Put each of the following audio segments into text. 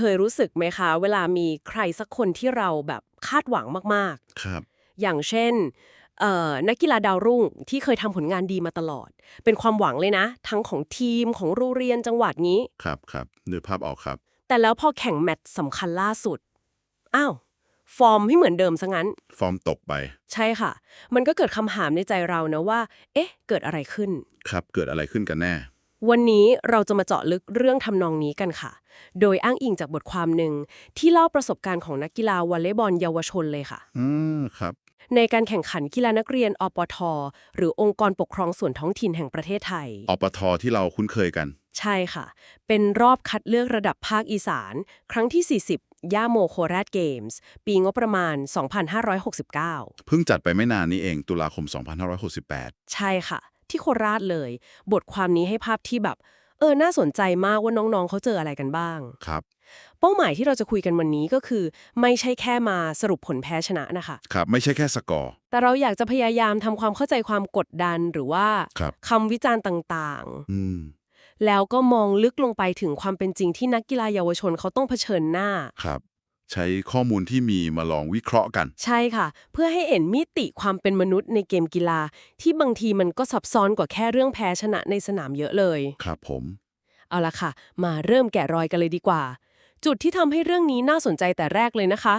เคยรู้สึกไหมคะ เวลามีใครสักคนที่เราแบบคาดหวังมากครับๆอย่างเช่นเอ่อนักกีฬาดาวรุ่งที่เคยทำผลงานดีมาตลอด เป็นความหวังเลยนะ ทั้งของทีมของโรงเรียนจังหวัดนี้ ครับครับนึกภาพออกครับ แต่แล้วพอแข่งแมตช์สำคัญล่าสุด อ้าว ฟอร์มไม่เหมือนเดิมซะงั้น ฟอร์มตกไป ใช่ค่ะ มันก็เกิดคำถามในใจเรานะว่า เอ๊ะ เกิดอะไรขึ้น ครับ เกิดอะไรขึ้นกันแน่ วันนี้เราจะมาเจาะลึกเรื่องทำนองนี้กันค่ะ โดยอ้างอิงจากบทความหนึ่งที่เล่าประสบการณ์ของนักกีฬาวอลเลย์บอลเยาวชนเลยค่ะ อืมครับ ในการแข่งขันกีฬานักเรียนอปท หรือองค์กรปกครองส่วนท้องถิ่นแห่งประเทศไทย อปทที่เราคุ้นเคยกัน ใช่ค่ะ เป็นรอบคัดเลือกระดับภาคอีสาน ครั้งที่ 40 ย่าโมโคราชเกมส์ ปีงบประมาณ 2569 เพิ่งจัดไปไม่นานนี้เองตุลาคม 2568 ใช่ค่ะ ที่โคราชเลย บทความนี้ให้ภาพที่แบบ เออ น่าสนใจมากว่าน้องๆ เขาเจออะไรกันบ้าง ครับ เป้าหมายที่เราจะคุยกันวันนี้ก็คือ ไม่ใช่แค่มาสรุปผลแพ้ชนะนะคะ ครับ ไม่ใช่แค่สกอร์ แต่เราอยากจะพยายามทำความเข้าใจความกดดันหรือว่าครับ คำวิจารณ์ต่างอืม ๆ แล้วก็มองลึกลงไปถึงความเป็นจริงที่นักกีฬาเยาวชนเขาต้องเผชิญหน้า ครับ ใช้ข้อมูลที่มีมาลองวิเคราะห์กัน ใช่ค่ะ เพื่อให้เห็นมิติความเป็นมนุษย์ในเกมกีฬา ที่บางทีมันก็ซับซ้อนกว่าแค่เรื่องแพ้ชนะในสนามเยอะเลย ครับผม เอาละค่ะ มาเริ่มแกะรอยกันเลยดีกว่า จุดที่ทำให้เรื่องนี้น่าสนใจแต่แรกเลยนะคะ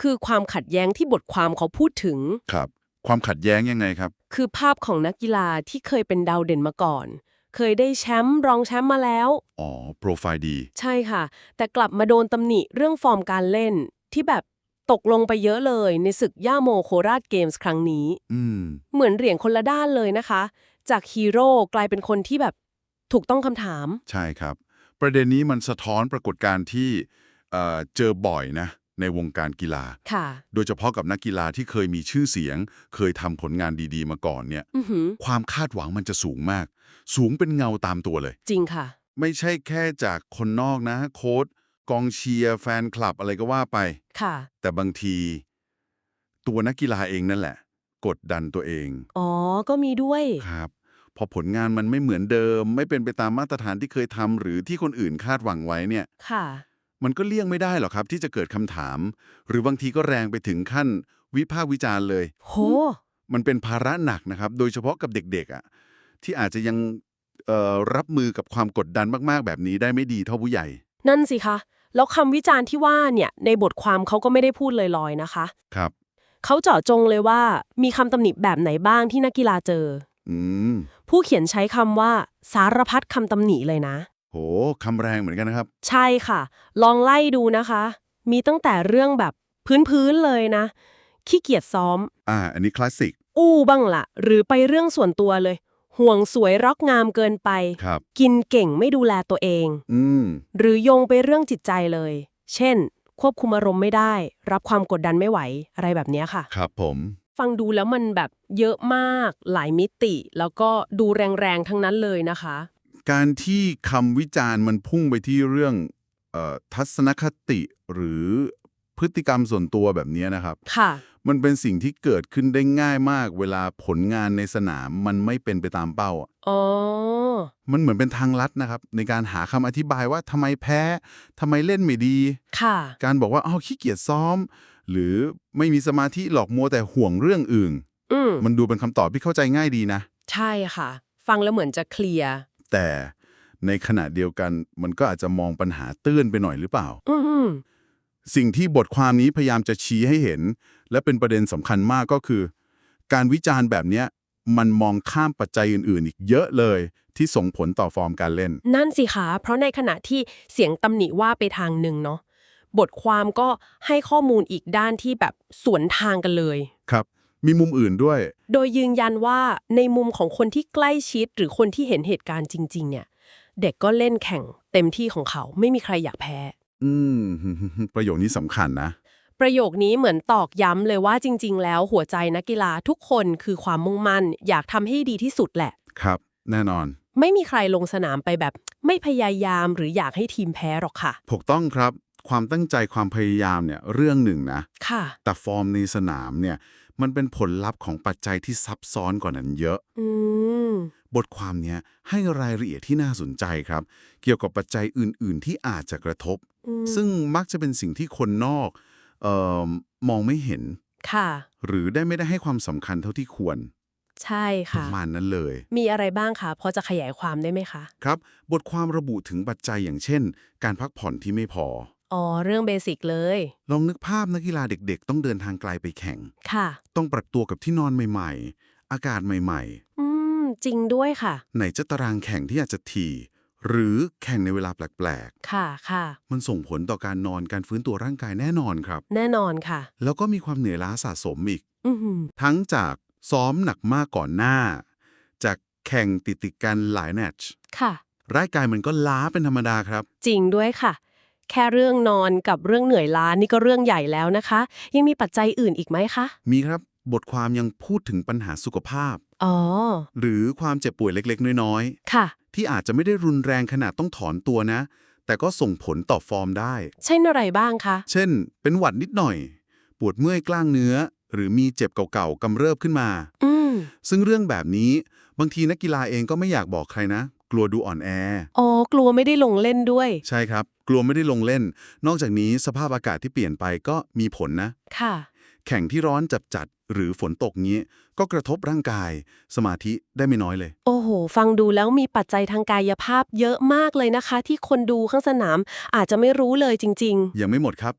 คือความขัดแย้งที่บทความเขาพูดถึง ครับ ความขัดแย้งยังไงครับ คือภาพของนักกีฬาที่เคยเป็นดาวเด่นมาก่อน เคยได้แชมป์รองแชมป์มาแล้ว อ๋อ โปรไฟล์ดี ใช่ค่ะ แต่กลับมาโดนตำหนิเรื่องฟอร์มการเล่น ที่แบบตกลงไปเยอะเลยในศึกย่าโมโคราชเกมส์ครั้งนี้ อืม เหมือนเหรียญคนละด้านเลยนะคะ จากฮีโร่กลายเป็นคนที่แบบถูกต้องคำถาม ใช่ครับ ประเด็นนี้มันสะท้อนปรากฏการณ์ที่เอ่อเจอบ่อยนะ ในวงการกีฬาค่ะโดยเฉพาะกับนักกีฬาที่เคยมีชื่อเสียง เคยทำผลงานดีๆมาก่อนเนี่ยอือหือความคาดหวังมันจะสูงมาก สูงเป็นเงาตามตัวเลย จริงค่ะ ไม่ใช่แค่จากคนนอกนะ โค้ดกองเชียร์แฟนคลับอะไรก็ว่าไปค่ะ แต่บางที ตัวนักกีฬาเองนั่นแหละ กดดันตัวเอง อ๋อ ก็มีด้วยครับ พอผลงานมันไม่เหมือนเดิม ไม่เป็นไปตามมาตรฐานที่เคยทำหรือที่คนอื่นคาดหวังไว้เนี่ยค่ะ มันก็เลี่ยงไม่ได้หรอกครับที่จะเกิดคำถาม หรือบางทีก็แรงไปถึงขั้นวิพากษ์วิจารณ์เลย โห มันเป็นภาระหนักนะครับ โดยเฉพาะกับเด็กๆอะที่อาจจะยังเอ่อรับมือกับความกดดันมากๆ แบบนี้ได้ไม่ดีเท่าผู้ใหญ่ นั่นสิคะ แล้วคำวิจารณ์ที่ว่าเนี่ยในบทความเขาก็ไม่ได้พูดลอยๆนะคะ ครับ เขาเจาะจงเลยว่ามีคำตำหนิแบบไหนบ้างที่นักกีฬาเจอ อืม ผู้เขียนใช้คำว่า สารพัดคำตำหนิเลยนะ โหคำแรงเหมือนกันนะครับ ใช่ค่ะ ลองไล่ดูนะคะ มีตั้งแต่เรื่องแบบพื้นๆเลยนะ ขี้เกียจซ้อม อ่า อันนี้คลาสสิก อู้บ้างละหรือไปเรื่องส่วนตัวเลย ห่วงสวยรักงามเกินไป ครับ กินเก่งไม่ดูแลตัวเอง อืม หรือโยงไปเรื่องจิตใจเลย เช่น ควบคุมอารมณ์ไม่ได้ รับความกดดันไม่ไหว อะไรแบบเนี้ยค่ะ ครับผม ฟังดูแล้วมันแบบเยอะมาก หลายมิติ แล้วก็ดูแรงๆทั้งนั้นเลยนะคะ การที่คำวิจารณ์มันพุ่งไปที่เรื่องเออทัศนคติหรือพฤติกรรมส่วนตัวแบบนี้นะครับ ค่ะ มันเป็นสิ่งที่เกิดขึ้นได้ง่ายมาก เวลาผลงานในสนามมันไม่เป็นไปตามเป้าอะอ๋อ มันเหมือนเป็นทางลัดนะครับ ในการหาคำอธิบายว่าทำไมแพ้ทำไมเล่นไม่ดี ค่ะ การบอกว่าอ้าวขี้เกียจซ้อม หรือไม่มีสมาธิหลอกมัวแต่ห่วงเรื่องอื่น อืมมันดูเป็นคำตอบที่เข้าใจง่ายดีนะ ใช่ค่ะ ฟังแล้วเหมือนจะเคลียร์ แต่ในขณะเดียวกันมันก็อาจจะมองปัญหาตื้นไปหน่อยหรือเปล่าอืมสิ่งที่บทความนี้พยายามจะชี้ให้เห็น และเป็นประเด็นสำคัญมากก็คือ การวิจารณ์แบบเนี้ยมันมองข้ามปัจจัยอื่นๆ อีกเยอะเลย ที่ส่งผลต่อฟอร์มการเล่น นั่นสิคะ เพราะในขณะที่เสียงตำหนิว่าไปทางหนึ่งเนาะบทความก็ให้ข้อมูลอีกด้านที่แบบสวนทางกันเลย ครับ มีมุมอื่นด้วย โดยยืนยันว่าในมุมของคนที่ใกล้ชิดหรือคนที่เห็นเหตุการณ์จริง ๆ เนี่ย เด็กก็เล่นแข่งเต็มที่ของเขาไม่มีใครอยากแพ้ อืม ประโยคนี้สำคัญนะ ประโยคนี้เหมือนตอกย้ำเลยว่าจริง ๆ แล้วหัวใจนักกีฬาทุกคนคือความมุ่งมั่น อยากทำให้ดีที่สุดแหละ ครับ แน่นอน ไม่มีใครลงสนามไปแบบ ไม่พยายามหรืออยากให้ทีมแพ้หรอกค่ะ ถูกต้องครับ ความตั้งใจความพยายามเนี่ยเรื่องหนึ่งนะ ค่ะ แต่ฟอร์มในสนามเนี่ย มันเป็นผลลัพธ์ของปัจจัยที่ซับซ้อนกว่านั้นเยอะอืมบทความเนี้ยให้รายละเอียดที่น่าสนใจครับ เกี่ยวกับปัจจัยอื่น ๆ ที่อาจจะกระทบอืมซึ่งมักจะเป็นสิ่งที่คนนอกเออมองไม่เห็นค่ะหรือได้ไม่ได้ให้ความสำคัญเท่าที่ควร ใช่ปค่ะระมาณนั้นเลย มีอะไรบ้างคะพอจะขยายความได้ไหมคะ ครับ บทความระบุถึงปัจจัยอย่างเช่น การพักผ่อนที่ไม่พอ อ๋อ เรื่องเบสิกเลย ลองนึกภาพนักกีฬาเด็กๆ ต้องเดินทางไกลไปแข่ง ค่ะ ต้องปรับตัวกับที่นอนใหม่ๆ อากาศใหม่อืม จริงด้วยค่ะ ๆ ไหนจะตารางแข่งที่อาจจะถี่หรือแข่งในเวลาแปลกค่ะค่ะ ๆ มันส่งผลต่อการนอนการฟื้นตัวร่างกายแน่นอนครับ แน่นอนค่ะ แล้วก็มีความเหนื่อยล้าสะสมอีก อือหือทั้งจากซ้อมหนักมากก่อนหน้า จากแข่งติดติดๆกันหลายแมตช์ค่ะ ร่างกายมันก็ล้าเป็นธรรมดาครับ จริงด้วยค่ะ แค่เรื่องนอนกับเรื่องเหนื่อยล้านี่ก็เรื่องใหญ่แล้วนะคะ ยังมีปัจจัยอื่นอีกไหมคะ มีครับบทความยังพูดถึงปัญหาสุขภาพ อ๋อ หรือความเจ็บป่วยเล็กๆ น้อยค่ะๆที่อาจจะไม่ได้รุนแรงขนาดต้องถอนตัวนะ แต่ก็ส่งผลต่อฟอร์มได้ เช่นอะไรบ้างคะ เช่น เป็นหวัดนิดหน่อย ปวดเมื่อยกล้างเนื้อ หรือมีเจ็บเก่าๆกำเริบขึ้นมา อืม ซึ่งเรื่องแบบนี้บางทีนักกีฬาเองก็ไม่อยากบอกใครนะ กลัวดูอ่อนแอ อ๋อ กลัวไม่ได้ลงเล่นด้วย ใช่ครับ กลัวไม่ได้ลงเล่น นอกจากนี้สภาพอากาศที่เปลี่ยนไปก็มีผลนะ ค่ะ แข่งที่ร้อนจัดๆหรือฝนตกงี้ ก็กระทบร่างกาย สมาธิได้ไม่น้อยเลย โอ้โห ฟังดูแล้วมีปัจจัยทางกายภาพเยอะมากเลยนะคะ ที่คนดูข้างสนามอาจจะไม่รู้เลยจริงยังไม่หมดครับ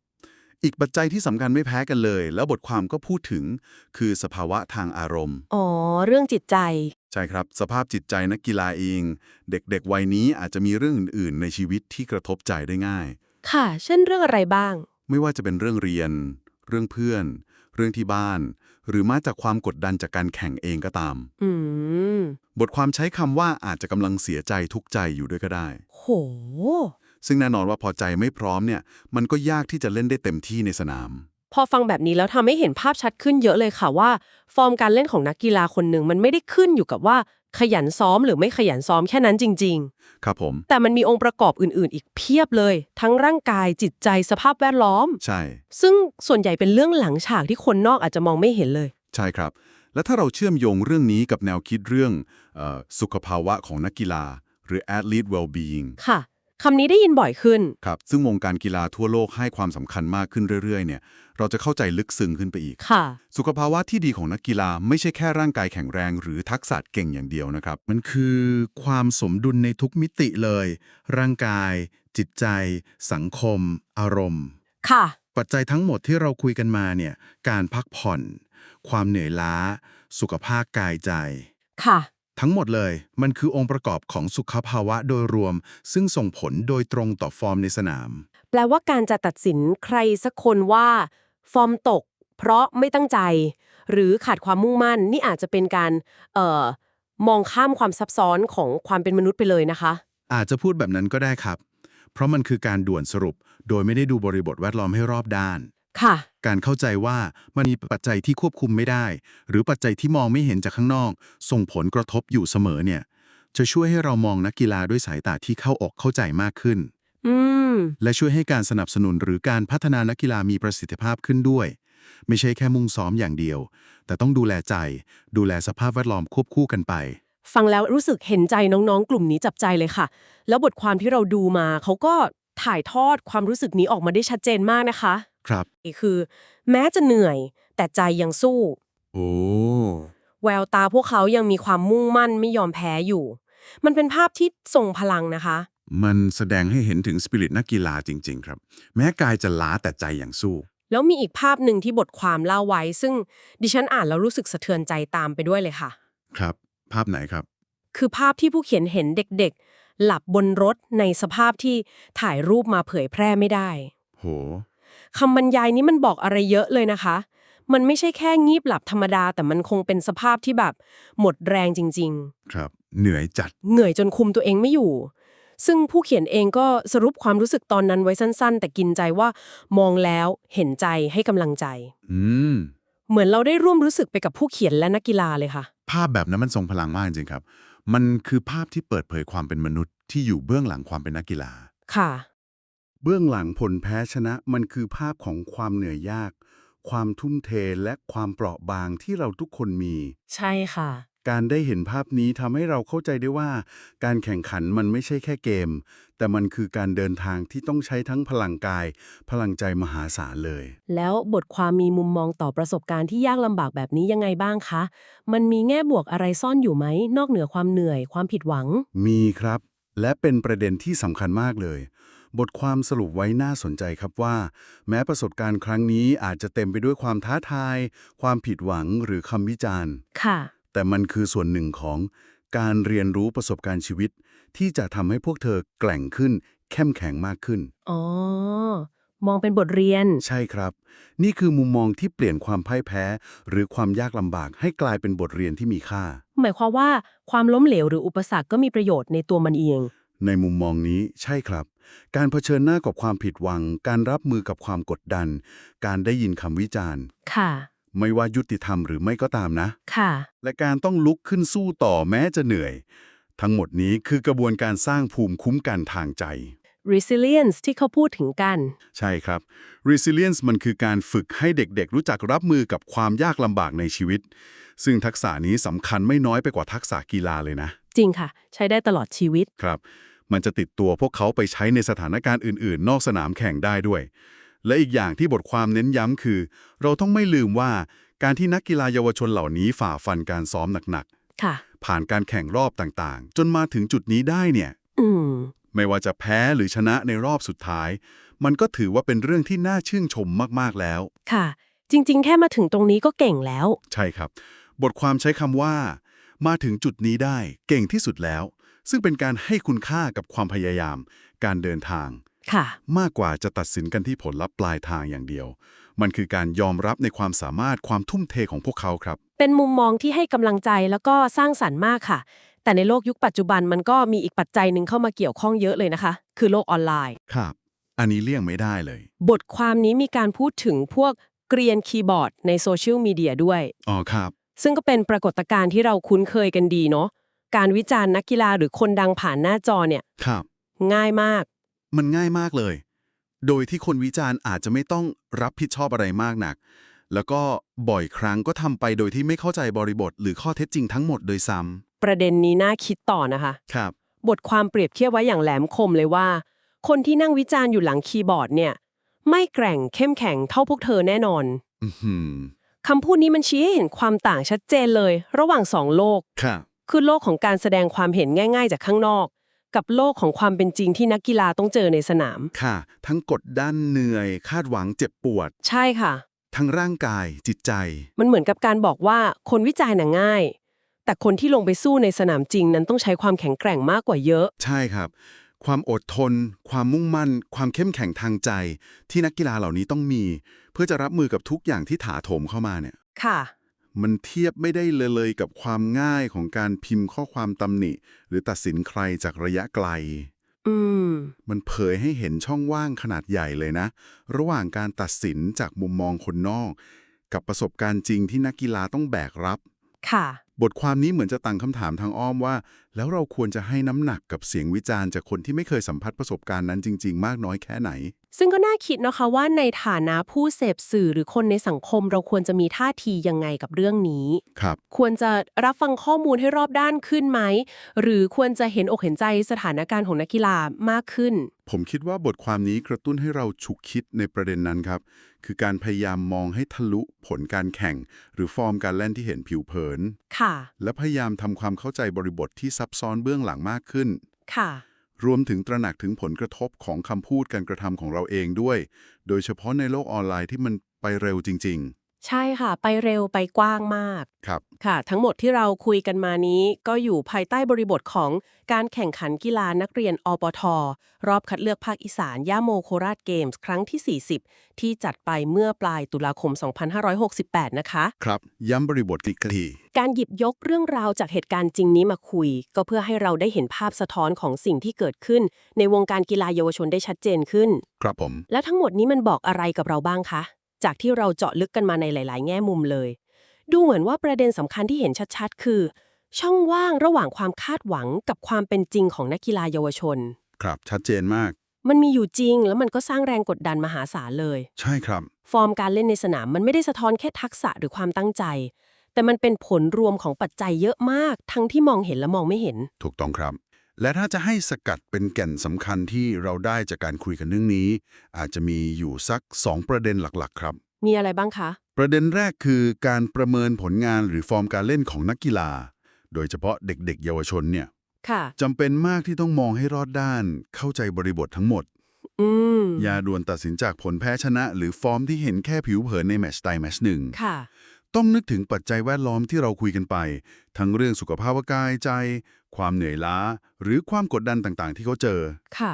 อีกปัจจัยที่สำคัญไม่แพ้กันเลย แล้วบทความก็พูดถึง คือสภาวะทางอารมณ์ๆอ๋อ เรื่องจิตใจ ใช่ครับ สภาพจิตใจนักกีฬาเอง เด็กๆวัยนี้อาจจะมีเรื่องอื่นๆ ในชีวิตที่กระทบใจได้ง่าย ค่ะ เช่นเรื่องอะไรบ้าง ไม่ว่าจะเป็นเรื่องเรียน เรื่องเพื่อน เรื่องที่บ้าน หรือมาจากความกดดันจากการแข่งเองก็ตาม อืม บทความใช้คำว่าอาจจะกำลังเสียใจทุกข์ใจอยู่ด้วยก็ได้ โห ซึ่งแน่นอนว่าพอใจไม่พร้อมเนี่ยมันก็ยากที่จะเล่นได้เต็มที่ในสนาม พอฟังแบบนี้แล้วทำให้เห็นภาพชัดขึ้นเยอะเลยค่ะว่า ฟอร์มการเล่นของนักกีฬาคนหนึ่งมันไม่ได้ขึ้นอยู่กับว่าขยันซ้อมหรือไม่ขยันซ้อมแค่นั้นจริงครับผมๆแต่มันมีองค์ประกอบอื่น ๆ อีกเพียบเลย ทั้งร่างกายจิตใจสภาพแวดล้อม ใช่ ซึ่งส่วนใหญ่เป็นเรื่องหลังฉากที่คนนอกอาจจะมองไม่เห็นเลย ใช่ครับ และถ้าเราเชื่อมโยงเรื่องนี้กับแนวคิดเรื่องเออสุขภาวะของนักกีฬา หรือ athlete well-being ค่ะ คำนี้ได้ยินบ่อยขึ้น ครับ ซึ่งวงการกีฬาทั่วโลกให้ความสำคัญมากขึ้นเรื่อยๆ เนี่ย เราจะเข้าใจลึกซึ้งขึ้นไปอีก ค่ะ สุขภาวะที่ดีของนักกีฬาไม่ใช่แค่ร่างกายแข็งแรง หรือทักษะเก่งอย่างเดียวนะครับ มันคือความสมดุลในทุกมิติเลย ร่างกาย จิตใจ สังคม อารมณ์ ค่ะ ปัจจัยทั้งหมดที่เราคุยกันมาเนี่ย การพักผ่อน ความเหนื่อยล้า สุขภาพกายใจ ค่ะ ทั้งหมดเลยมันคือองค์ประกอบของสุขภาวะโดยรวม ซึ่งส่งผลโดยตรงต่อฟอร์มในสนาม แปลว่าการจะตัดสินใครสักคนว่า ฟอร์มตก เพราะไม่ตั้งใจ หรือขาดความมุ่งมั่นนี่อาจจะเป็นการเอ่อมองข้ามความซับซ้อนของความเป็นมนุษย์ไปเลยนะคะ อาจจะพูดแบบนั้นก็ได้ครับ เพราะมันคือการด่วนสรุป โดยไม่ได้ดูบริบทแวดล้อมให้รอบด้าน ค่ะ การเข้าใจว่ามันมีปัจจัยที่ควบคุมไม่ได้ หรือปัจจัยที่มองไม่เห็นจากข้างนอก ส่งผลกระทบอยู่เสมอเนี่ย จะช่วยให้เรามองนักกีฬาด้วยสายตาที่เข้าอกเข้าใจมากขึ้น อืม และช่วยให้การสนับสนุนหรือการพัฒนานักกีฬามีประสิทธิภาพขึ้นด้วย ไม่ใช่แค่มุ่งซ้อมอย่างเดียว แต่ต้องดูแลใจ ดูแลสภาพแวดล้อมควบคู่กันไป ฟังแล้วรู้สึกเห็นใจน้องๆ กลุ่มนี้จับใจเลยค่ะ แล้วบทความที่เราดูมาเขาก็ถ่ายทอดความรู้สึกนี้ออกมาได้ชัดเจนมากนะคะ ครับคือ แม้จะเหนื่อย แต่ใจยังสู้ โอ้แววตาพวกเขายังมีความมุ่งมั่นไม่ยอมแพ้อยู่ มันเป็นภาพที่ทรงพลังนะคะ มันแสดงให้เห็นถึงสปิริตนักกีฬาจริง ๆ ครับ แม้กายจะล้าแต่ใจอย่างสู้ แล้วมีอีกภาพหนึ่งที่บทความเล่าไว้ ซึ่งดิฉันอ่านแล้วรู้สึกสะเทือนใจตามไปด้วยเลยค่ะ ครับ ภาพไหนครับ คือภาพที่ผู้เขียนเห็นเด็กๆ หลับบนรถในสภาพที่ถ่ายรูปมาเผยแพร่ไม่ได้ โห คำบรรยายนี้มันบอกอะไรเยอะเลยนะคะ มันไม่ใช่แค่งีบหลับธรรมดา แต่มันคงเป็นสภาพที่แบบ หมดแรงจริงครับ เหนื่อยจัดๆเหนื่อยจนคุมตัวเองไม่อยู่ ซึ่งผู้เขียนเองก็สรุปความรู้สึกตอนนั้นไว้สั้น ๆ แต่กินใจว่ามองแล้วเห็นใจให้กำลังใจ อืม เหมือนเราได้ร่วมรู้สึกไปกับผู้เขียนและนักกีฬาเลยค่ะ ภาพแบบนั้นมันทรงพลังมากจริงๆครับ มันคือภาพที่เปิดเผยความเป็นมนุษย์ที่อยู่เบื้องหลังความเป็นนักกีฬา ค่ะ เบื้องหลังผลแพ้ชนะมันคือภาพของความเหนื่อยยาก ความทุ่มเทและความเปราะบางที่เราทุกคนมี ใช่ค่ะ การได้เห็นภาพนี้ทำให้เราเข้าใจได้ว่า การแข่งขันมันไม่ใช่แค่เกม แต่มันคือการเดินทางที่ต้องใช้ทั้งพลังกาย พลังใจมหาศาลเลย แล้วบทความมีมุมมองต่อประสบการณ์ที่ยากลำบากแบบนี้ยังไงบ้างคะ มันมีแง่บวกอะไรซ่อนอยู่ไหม นอกเหนือความเหนื่อย ความผิดหวัง มีครับ และเป็นประเด็นที่สำคัญมากเลย บทความสรุปไว้น่าสนใจครับว่า แม้ประสบการณ์ครั้งนี้อาจจะเต็มไปด้วยความท้าทาย ความผิดหวังหรือคำวิจารณ์ ค่ะ แต่มันคือส่วนหนึ่งของการเรียนรู้ประสบการณ์ชีวิต ที่จะทำให้พวกเธอแกร่งขึ้น เข้มแข็งมากขึ้น อ๋อ มองเป็นบทเรียน ใช่ครับ นี่คือมุมมองที่เปลี่ยนความพ่ายแพ้ หรือความยากลำบากให้กลายเป็นบทเรียนที่มีค่า หมายความว่าความล้มเหลวหรืออุปสรรคก็มีประโยชน์ในตัวมันเอง ในมุมมองนี้ใช่ครับ การเผชิญหน้ากับความผิดหวัง การรับมือกับความกดดัน การได้ยินคำวิจารณ์ ค่ะ ไม่ว่ายุติธรรมหรือไม่ก็ตามนะ ค่ะ และการต้องลุกขึ้นสู้ต่อแม้จะเหนื่อย ทั้งหมดนี้คือกระบวนการสร้างภูมิคุ้มกันทางใจ resilience ที่เขาพูดถึงกัน ใช่ครับ resilience มันคือการฝึกให้เด็กๆ รู้จักรับมือกับความยากลำบากในชีวิต ซึ่งทักษะนี้สำคัญไม่น้อยไปกว่าทักษะกีฬาเลยนะ จริงค่ะ ใช้ได้ตลอดชีวิต ครับ มันจะติดตัวพวกเขาไปใช้ในสถานการณ์อื่นๆ นอกสนามแข่งได้ด้วย และอีกอย่างที่บทความเน้นย้ำคือ เราต้องไม่ลืมว่าการที่นักกีฬาเยาวชนเหล่านี้ฝ่าฟันการซ้อมหนักค่ะๆผ่านการแข่งรอบต่างๆ จนมาถึงจุดนี้ได้เนี่ย อืม ไม่ว่าจะแพ้หรือชนะในรอบสุดท้าย มันก็ถือว่าเป็นเรื่องที่น่าชื่นชมมากๆแล้ว ค่ะ จริง ๆ แค่มาถึงตรงนี้ก็เก่งแล้ว ใช่ครับ บทความใช้คำว่า มาถึงจุดนี้ได้เก่งที่สุดแล้ว ซึ่งเป็นการให้คุณค่ากับความพยายาม การเดินทาง ค่ะ มากกว่าจะตัดสินกันที่ผลลัพธ์ปลายทางอย่างเดียว มันคือการยอมรับในความสามารถความทุ่มเทของพวกเขาครับ เป็นมุมมองที่ให้กำลังใจแล้วก็สร้างสรรค์มากค่ะ แต่ในโลกยุคปัจจุบันมันก็มีอีกปัจจัยหนึ่งเข้ามาเกี่ยวข้องเยอะเลยนะคะ คือโลกออนไลน์ ครับ อันนี้เลี่ยงไม่ได้เลย บทความนี้มีการพูดถึงพวกเกรียนคีย์บอร์ดในโซเชียลมีเดียด้วย อ๋อครับ ซึ่งก็เป็นปรากฏการณ์ที่เราคุ้นเคยกันดีเนาะการวิจารณ์นักกีฬาหรือคนดังผ่านหน้าจอเนี่ย ครับ ง่ายมาก มันง่ายมากเลย โดยที่คนวิจารณ์อาจจะไม่ต้องรับผิดชอบอะไรมากนัก แล้วก็บ่อยครั้งก็ทำไปโดยที่ไม่เข้าใจบริบท หรือข้อเท็จจริงทั้งหมดโดยซ้ ประเด็นนี้น่าคิดต่อนะคะำครับ บทความเปรียบเทียบไว้อย่างแหลมคมเลยว่า คนที่นั่งวิจารณ์อยู่หลังคีย์บอร์ดเนี่ย ไม่แกร่งเข้มแข็งเท่าพวกเธอแน่นอนอือหือคำพูดนี้มันชี้ให้เห็นความต่างชัดเจนเลย ระหว่างสองโลก ครับ คือโลกของการแสดงความเห็นง่าย ๆ จากข้างนอก กับโลกของความเป็นจริงที่นักกีฬาต้องเจอในสนาม ค่ะ ทั้งกดดันเหนื่อย คาดหวังเจ็บปวด ใช่ค่ะ ทั้งร่างกายจิตใจ มันเหมือนกับการบอกว่าคนวิจัยน่ะง่าย แต่คนที่ลงไปสู้ในสนามจริงนั้นต้องใช้ความแข็งแกร่งมากกว่าเยอะ ใช่ครับ ความอดทน ความมุ่งมั่น ความเข้มแข็งทางใจ ที่นักกีฬาเหล่านี้ต้องมี เพื่อจะรับมือกับทุกอย่างที่ถาโถมเข้ามาเนี่ย ค่ะ มันเทียบไม่ได้เลยเลยกับความง่ายของการพิมพ์ข้อความตำหนิ หรือตัดสินใครจากระยะไกล อืม มันเผยให้เห็นช่องว่างขนาดใหญ่เลยนะ ระหว่างการตัดสินจากมุมมองคนนอก กับประสบการณ์จริงที่นักกีฬาต้องแบกรับ ค่ะ บทความนี้เหมือนจะตั้งคำถามทางอ้อมว่า แล้วเราควรจะให้น้ำหนักกับเสียงวิจารณ์จากคนที่ไม่เคยสัมผัสประสบการณ์นั้นจริง ๆ มากน้อยแค่ไหน ซึ่งก็น่าคิดนะคะว่าในฐานะผู้เสพสื่อหรือคนในสังคม เราควรจะมีท่าทียังไงกับเรื่องนี้ ครับ ควรจะรับฟังข้อมูลให้รอบด้านขึ้นไหม หรือควรจะเห็นอกเห็นใจสถานการณ์ของนักกีฬามากขึ้น ผมคิดว่าบทความนี้กระตุ้นให้เราฉุกคิดในประเด็นนั้นครับ คือการพยายามมองให้ทะลุผลการแข่ง หรือฟอร์มการเล่นที่เห็นผิวเผิน ค่ะ และพยายามทำความเข้าใจบริบทที่ซับซ้อนเบื้องหลังมากขึ้น ค่ะ รวมถึงตระหนักถึงผลกระทบของคำพูดการกระทำของเราเองด้วย โดยเฉพาะในโลกออนไลน์ที่มันไปเร็วจริง ใช่ค่ะ ไปเร็วไปกว้างมากๆครับ ค่ะ ทั้งหมดที่เราคุยกันมานี้ ก็อยู่ภายใต้บริบทของการแข่งขันกีฬานักเรียนอปท รอบคัดเลือกภาคอีสานย่าโมโคราชเกมส์ครั้งที่ 40 ที่จัดไปเมื่อปลายตุลาคม 2568 นะคะ ครับ ย้ำบริบทอีกทีการหยิบยกเรื่องราวจากเหตุการณ์จริงนี้มาคุย ก็เพื่อให้เราได้เห็นภาพสะท้อนของสิ่งที่เกิดขึ้น ในวงการกีฬาเยาวชนได้ชัดเจนขึ้น ครับผม แล้วทั้งหมดนี้มันบอกอะไรกับเราบ้างคะ จากที่เราเจาะลึกกันมาในหลาย ๆ แง่มุมเลย ดูเหมือนว่าประเด็นสำคัญที่เห็นชัดๆ คือ ช่องว่างระหว่างความคาดหวังกับความเป็นจริงของนักกีฬาเยาวชน ครับชัดเจนมาก มันมีอยู่จริงแล้วมันก็สร้างแรงกดดันมหาศาลเลย ใช่ครับ ฟอร์มการเล่นในสนามมันไม่ได้สะท้อนแค่ทักษะหรือความตั้งใจ แต่มันเป็นผลรวมของปัจจัยเยอะมาก ทั้งที่มองเห็นและมองไม่เห็น ถูกต้องครับ และถ้าจะให้สกัดเป็นแก่นสำคัญที่เราได้จากการคุยกันเรื่องนี้ อาจจะมีอยู่สัก 2 ประเด็นหลักๆ ครับ มีอะไรบ้างคะ ประเด็นแรกคือการประเมินผลงานหรือฟอร์มการเล่นของนักกีฬา โดยเฉพาะเด็กๆ เยาวชนเนี่ยค่ะจำเป็นมากที่ต้องมองให้รอดด้าน เข้าใจบริบททั้งหมดอืมอย่าด่วนตัดสินจากผลแพ้ชนะ หรือฟอร์มที่เห็นแค่ผิวเผินในแมตช์ใดแมตช์หนึ่งค่ะ ต้องนึกถึงปัจจัยแวดล้อมที่เราคุยกันไป ทั้งเรื่องสุขภาพกายใจ ความเหนื่อยล้า หรือความกดดันต่างๆ ที่เขาเจอ ค่ะ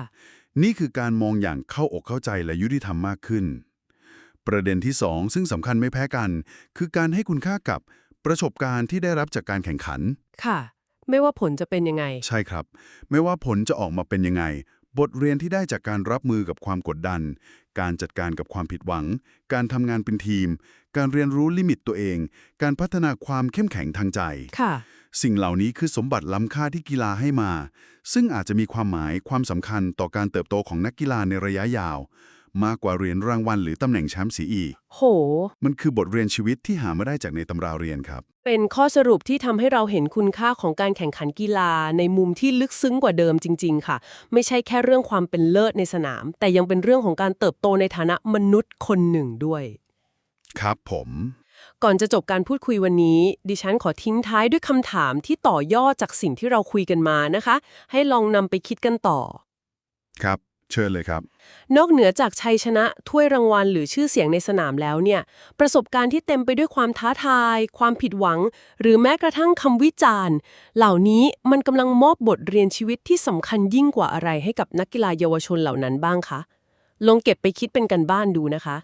นี่คือการมองอย่างเข้าอกเข้าใจและยุติธรรมมากขึ้น ประเด็นที่สองซึ่งสำคัญไม่แพ้กัน คือการให้คุณค่ากับประสบการณ์ที่ได้รับจากการแข่งขัน ค่ะ ไม่ว่าผลจะเป็นยังไง ใช่ครับ ไม่ว่าผลจะออกมาเป็นยังไง บทเรียนที่ได้จากการรับมือกับความกดดัน การจัดการกับความผิดหวัง การทำงานเป็นทีม การเรียนรู้ลิมิตตัวเอง การพัฒนาความเข้มแข็งทางใจ ค่ะ สิ่งเหล่านี้คือสมบัติล้ำค่าที่กีฬาให้มา ซึ่งอาจจะมีความหมายความสำคัญต่อการเติบโตของนักกีฬาในระยะยาว มากกว่าเหรียญรางวัลหรือตำแหน่งแชมป์สีอีกโห มันคือบทเรียนชีวิตที่หาไม่ได้จากในตำราเรียนครับ เป็นข้อสรุปที่ทำให้เราเห็นคุณค่าของการแข่งขันกีฬา ในมุมที่ลึกซึ้งกว่าเดิมจริง ๆ ค่ะ ไม่ใช่แค่เรื่องความเป็นเลิศในสนาม แต่ยังเป็นเรื่องของการเติบโตในฐานะมนุษย์คนหนึ่งด้วย ครับผม ก่อนจะจบการพูดคุยวันนี้ ดิฉันขอทิ้งท้ายด้วยคำถามที่ต่อยอดจากสิ่งที่เราคุยกันมานะคะ ให้ลองนำไปคิดกันต่อ ครับ เชิญเลยครับ นอกเหนือจากชัยชนะถ้วยรางวัลหรือชื่อเสียงในสนามแล้วเนี่ย ประสบการณ์ที่เต็มไปด้วยความท้าทาย ความผิดหวัง หรือแม้กระทั่งคำวิจารณ์ เหล่านี้มันกำลังมอบบทเรียนชีวิตที่สำคัญยิ่งกว่าอะไรให้กับนักกีฬาเยาวชนเหล่านั้นบ้างคะ ลองเก็บไปคิดเป็นกันบ้านดูนะคะ